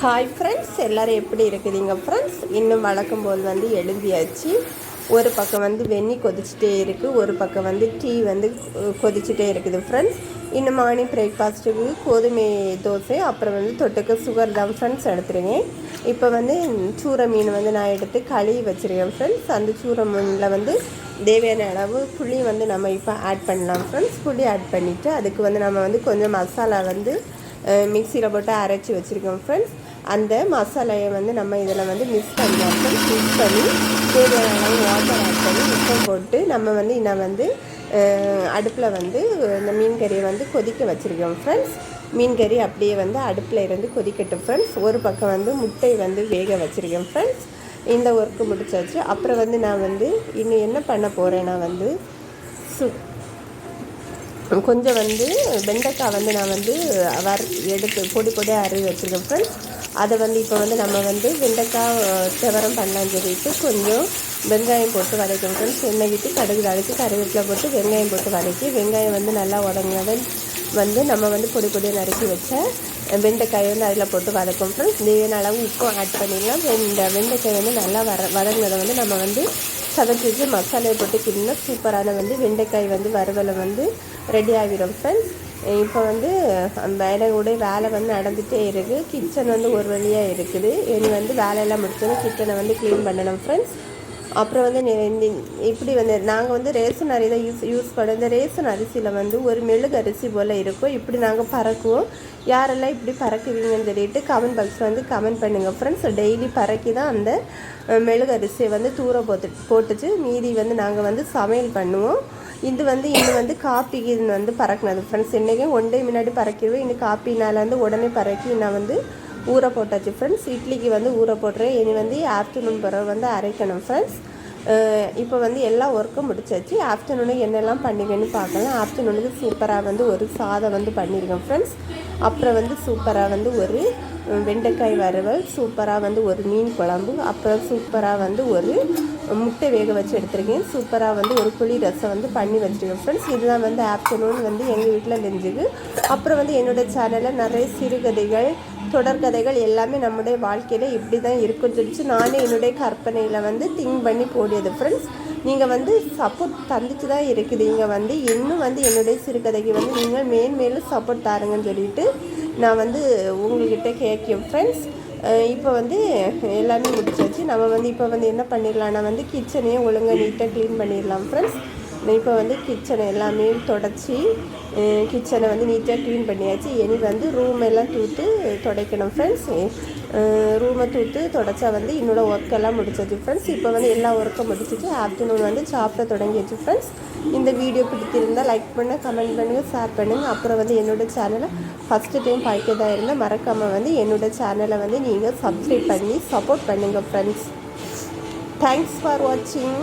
Hi friends எல்லோரும் எப்படி இருக்குதுங்க ஃப்ரெண்ட்ஸ் இன்னும் வழக்கம் போது வந்து எழுந்தியாச்சு. ஒரு பக்கம் வந்து வெந்நி கொதிச்சுட்டே இருக்குது ஒரு பக்கம் வந்து டீ வந்து கொதிச்சுட்டே இருக்குது ஃப்ரெண்ட்ஸ் இன்னும் மார்னிங் பிரேக்ஃபாஸ்ட்டுக்கு கோதுமை தோசை அப்புறம் வந்து தொட்டுக்க சுகர் தான் ஃப்ரெண்ட்ஸ் எடுத்துருவேன் இப்போ வந்து சூர மீன் வந்து நான் எடுத்து கழுவி வச்சுருக்கேன் ஃப்ரெண்ட்ஸ் அந்த சூர மீனில் வந்து தேவையான அளவு புளி வந்து நம்ம இப்போ ஆட் பண்ணலாம் ஃப்ரெண்ட்ஸ் புளி ஆட் பண்ணிவிட்டு அதுக்கு வந்து நம்ம வந்து கொஞ்சம் மசாலா வந்து மிக்சியில் போட்டு அரைச்சி வச்சுருக்கோம் ஃப்ரெண்ட்ஸ் அந்த மசாலையை வந்து நம்ம இதில் வந்து மிக்ஸ் பண்ணலாம் மிக்ஸ் பண்ணி தேவையான அளவு வாட்டர் ஆட் பண்ணி உப்பு போட்டு நம்ம வந்து இன்னும் வந்து அடுப்பில் வந்து இந்த மீன் கறியை வந்து கொதிக்க வச்சுருக்கோம் ஃப்ரெண்ட்ஸ் மீன் கறி அப்படியே வந்து அடுப்பில் இருந்து கொதிக்கட்டும் ஃப்ரெண்ட்ஸ் ஒரு பக்கம் வந்து முட்டை வந்து வேக வச்சுருக்கேன் ஃப்ரெண்ட்ஸ் இந்த ஒர்க்கு முடிச்சாச்சு. அப்புறம் வந்து நான் வந்து இன்னும் என்ன பண்ண போகிறேன்னா வந்து சு கொஞ்சம் வந்து வெண்டைக்காய் வந்து நான் வந்து வறு எடுத்து பொடி பொடியாக அறுவி வச்சுருக்கேன் ஃப்ரெண்ட்ஸ் அதை வந்து இப்போ வந்து நம்ம வந்து வெண்டைக்காய் செவரம் பண்ணலான்னு சொல்லிட்டு கொஞ்சம் வெங்காயம் போட்டு வதக்கணும். ஃப்ரெண்ட்ஸ் எண்ணெய் விட்டு கடுகு தாளித்து கருவேப்பிலை போட்டு வெங்காயம் போட்டு வதக்கி வெங்காயம் வந்து நல்லா உடங்கினதும் வந்து நம்ம வந்து பொடி பொடியாக நறுக்கி வச்ச வெண்டைக்காய் வந்து அதில் போட்டு வதக்கும் ஃப்ரெண்ட்ஸ் தேவையான அளவு உப்பும் ஆட் பண்ணிடலாம். இந்த வெண்டைக்காய் வந்து நல்லா வர வதங்கினதை வந்து நம்ம வந்து சதச்சி வச்சு மசாலையை போட்டு கிண்டினா சூப்பரான வந்து வெண்டைக்காய் வந்து வறுவலை வந்து ரெடி ஆகிடும். ஃப்ரெண்ட்ஸ் இப்போ வந்து வேலையோட வேலை வந்து நடந்துகிட்டே இருக்குது கிச்சன் வந்து ஒரு வழியாக இருக்குது. இனி வந்து வேலையெல்லாம் முடிச்சோன்னா கிச்சனை வந்து க்ளீன் பண்ணணும் ஃப்ரெண்ட்ஸ் அப்புறம் வந்து இப்படி வந்து நாங்கள் வந்து ரேசன் அரி தான் யூஸ் யூஸ் பண்ணோம் இந்த ரேசன் அரிசியில் வந்து ஒரு மெழுகு அரிசி போல் இருக்கும். இப்படி நாங்கள் பறக்குவோம். யாரெல்லாம் இப்படி பறக்குவீங்கன்னு சொல்லிட்டு கமெண்ட் பாக்ஸில் வந்து கமெண்ட் பண்ணுங்கள் ஃப்ரெண்ட்ஸ் டெய்லி பறக்கி தான் அந்த மெழுகு அரிசியை வந்து தூர போட்டு போட்டுச்சு. மீதி வந்து நாங்கள் வந்து சமையல் பண்ணுவோம். இது வந்து இன்னும் வந்து காப்பி இது வந்து பறக்கினது. ஃப்ரெண்ட்ஸ் இன்றைக்கும் ஒன் டே முன்னாடி பறக்கிடுவேன் இன்னும் காப்பினால் வந்து உடனே பறக்கி நான் வந்து ஊற போட்டாச்சு. ஃப்ரெண்ட்ஸ் இட்லிக்கு வந்து ஊற போட்டுறேன். இனி வந்து ஆஃப்டர்நூன் பிறகு வந்து அரைக்கணும் ஃப்ரெண்ட்ஸ் இப்போ வந்து எல்லா ஒர்க்கும் முடிச்சாச்சு. ஆஃப்டர்நூனுக்கு என்னெல்லாம் பண்ணிக்கன்னு பார்க்கலாம். ஆஃப்டர்நூனுக்கு சூப்பராக வந்து ஒரு சாதம் வந்து பண்ணியிருக்கேன் ஃப்ரெண்ட்ஸ் அப்புறம் வந்து சூப்பராக வந்து ஒரு வெண்டைக்காய் வறுவல் சூப்பராக வந்து ஒரு மீன் குழம்பு அப்புறம் சூப்பராக வந்து ஒரு முட்டை வேக வச்சு எடுத்திருக்கேன். சூப்பராக வந்து ஒரு புளி ரசம் வந்து பண்ணி வச்சுருக்கேன் ஃப்ரெண்ட்ஸ் இதுதான் வந்து ஆஃப்டர்நூன் வந்து எங்கள் வீட்டில் லெஞ்சுக்கு அப்புறம் வந்து என்னோடய சேனலில் நிறைய சிறுகதைகள் தொடர்கதைகள் எல்லாமே நம்முடைய வாழ்க்கையில் இப்படி தான் இருக்குன்னு சொல்லிச்சு நானே என்னுடைய கற்பனையில் வந்து திங்க் பண்ணி போடியது ஃப்ரெண்ட்ஸ் நீங்கள் வந்து சப்போர்ட் தந்துட்டு தான் இருக்குது. இங்கே வந்து இன்னும் வந்து என்னுடைய சிறுகதைக்கு வந்து நீங்கள் மேன்மேலும் சப்போர்ட் தாருங்கன்னு சொல்லிட்டு நான் வந்து உங்கள்கிட்ட கேட்கும். ஃப்ரெண்ட்ஸ் இப்போ வந்து எல்லாமே முடிச்சாச்சு. நம்ம வந்து இப்போ வந்து என்ன பண்ணிடலாம்னா வந்து கிச்சனையும் ஒழுங்காக நீட்டாக க்ளீன் பண்ணிடலாம். ஃப்ரெண்ட்ஸ் இப்போ வந்து கிச்சனை எல்லாமே தொடச்சி கிச்சனை வந்து நீட்டாக க்ளீன் பண்ணியாச்சு. இனி வந்து ரூம் எல்லாம் தூத்து துடைக்கணும் ஃப்ரெண்ட்ஸ் ரூமை தூத்து தொடச்சா வந்து என்னோடய ஒர்க் எல்லாம் முடிச்சாச்சு ஃப்ரெண்ட்ஸ் இப்போ வந்து எல்லா ஒர்க்கும் முடிச்சிட்டு ஆஃப்டர்நூன் வந்து சாப்பிட தொடங்கியாச்சு ஃப்ரெண்ட்ஸ் இந்த வீடியோ பிடித்திருந்தால் லைக் பண்ணுங்கள் கமெண்ட் பண்ணுங்கள் ஷேர் பண்ணுங்கள் அப்புறம் வந்து என்னோட சேனலை ஃபஸ்ட்டு டைம் பார்க்கதாக இருந்தால் மறக்காமல் வந்து என்னோடய சேனலை வந்து நீங்கள் சப்ஸ்கிரைப் பண்ணி சப்போர்ட் பண்ணுங்கள் ஃப்ரெண்ட்ஸ் தேங்க்ஸ் ஃபார் வாட்சிங்